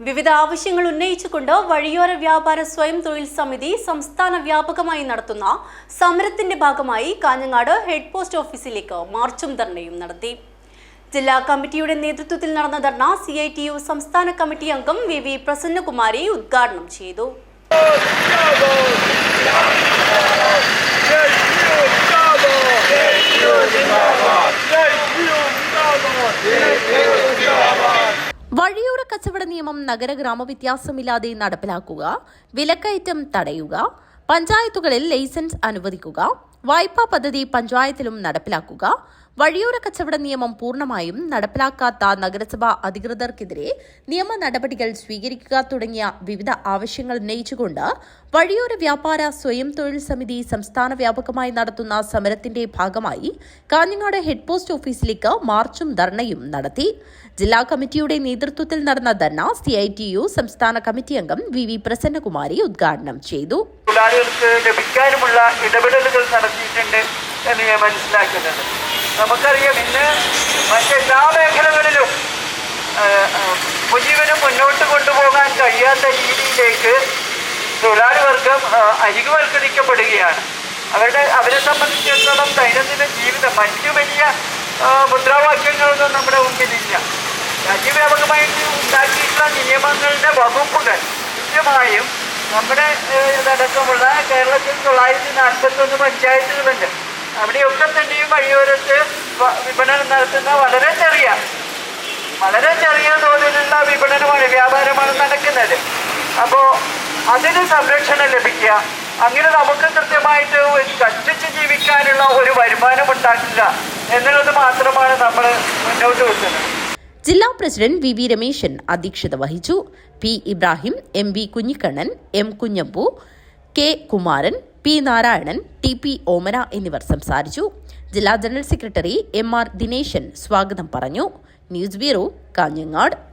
വിവിധ ആവശ്യങ്ങൾ ഉന്നയിച്ചുകൊണ്ട് വഴിയോര വ്യാപാര സ്വയം തൊഴിൽ സമിതി സംസ്ഥാന വ്യാപകമായി നടത്തുന്ന സമരത്തിന്റെ ഭാഗമായി കാഞ്ഞങ്ങാട് ഹെഡ് പോസ്റ്റ് ഓഫീസിലേക്ക് മാർച്ചും ധർണയും നടത്തി. ജില്ലാ കമ്മിറ്റിയുടെ നേതൃത്വത്തിൽ നടന്ന ധർണ സി ഐ ടി യു സംസ്ഥാന കമ്മിറ്റി അംഗം വി വി പ്രസന്നകുമാരി ഉദ്ഘാടനം ചെയ്തു. കച്ചവട നിയമം നഗര ഗ്രാമ വ്യത്യാസമില്ലാതെ നടപ്പിലാക്കുക വിലക്കയറ്റം തടയുക പഞ്ചായത്തുകളിൽ ലൈസൻസ് അനുവദിക്കുക വായ്പാ പദ്ധതി പഞ്ചായത്തിലും നടപ്പിലാക്കുക വഴിയോര കച്ചവട നിയമം പൂർണമായും നടപ്പിലാക്കാത്ത നഗരസഭാ അധികൃതർക്കെതിരെ നിയമ നടപടികൾ സ്വീകരിക്കുക തുടങ്ങിയ വിവിധ ആവശ്യങ്ങൾ ഉന്നയിച്ചുകൊണ്ട് വഴിയോര വ്യാപാര സ്വയം തൊഴിൽ സമിതി സംസ്ഥാന വ്യാപകമായി നടത്തുന്ന സമരത്തിന്റെ ഭാഗമായി കാഞ്ഞങ്ങാട് ഹെഡ് പോസ്റ്റ് ഓഫീസിലേക്ക് മാർച്ചും ധർണയും നടത്തി. ജില്ലാ കമ്മിറ്റിയുടെ നേതൃത്വത്തിൽ നടന്ന ധർണ സി ഐ ടി യു സംസ്ഥാന കമ്മിറ്റി അംഗം വി വി പ്രസന്നകുമാരി ഉദ്ഘാടനം ചെയ്തു. ലഭിക്കാനുമുള്ള ഇടപെടലുകൾ നടത്തിയിട്ടുണ്ട് എന്ന് ഞാൻ മനസ്സിലാക്കുന്നത്. നമുക്കറിയാം ഇന്ന് മറ്റെല്ലാ മേഖലകളിലും ഉപജീവനം മുന്നോട്ട് കൊണ്ടുപോകാൻ കഴിയാത്ത രീതിയിലേക്ക് തൊഴിലാളി വർഗം അരികുവൽക്കരിക്കപ്പെടുകയാണ്. അവരുടെ അവരെ സംബന്ധിച്ചിടത്തോളം ദൈനംദിന ജീവിതം മറ്റു വലിയ മുദ്രാവാക്യങ്ങളൊന്നും നമ്മുടെ മുമ്പിലില്ല. രാജ്യവ്യാപകമായിട്ട് ഉണ്ടാക്കിയിട്ടുള്ള നിയമങ്ങളുടെ വകുപ്പുകൾ കൃത്യമായും നമ്മുടെ ഇതടക്കമുള്ള കേരളത്തിൽ തൊള്ളായിരത്തി നാൽപ്പത്തൊന്ന് പഞ്ചായത്തുകളുണ്ട്. അവിടെയൊക്കെ തന്നെയും വഴിയോരത്ത് വിപണനം നടത്തുന്ന വളരെ ചെറിയ വളരെ ചെറിയ തോതിലുള്ള വിപണനമാണ് വ്യാപാരമാണ് നടക്കുന്നത്. അപ്പോൾ അതിന് സംരക്ഷണം ലഭിക്കുക. അങ്ങനെ നമുക്ക് കൃത്യമായിട്ട് കഷ്ടിച്ച് ജീവിക്കാനുള്ള ഒരു വരുമാനം ഉണ്ടാക്കുക എന്നുള്ളത് മാത്രമാണ് നമ്മൾ മുന്നോട്ട് വെക്കുന്നത്. ജില്ലാ പ്രസിഡന്റ് വി വി രമേശൻ അധ്യക്ഷത വഹിച്ചു. P Ibrahim M V Kunhikannan M Kunhambu K Kumaran P Narayanan T P Omana എന്നിവർ സംസാരിച്ചു. ജില്ലാ general secretary M R Dineshan സ്വാഗതം പറഞ്ഞു. News bureau Kanhangad.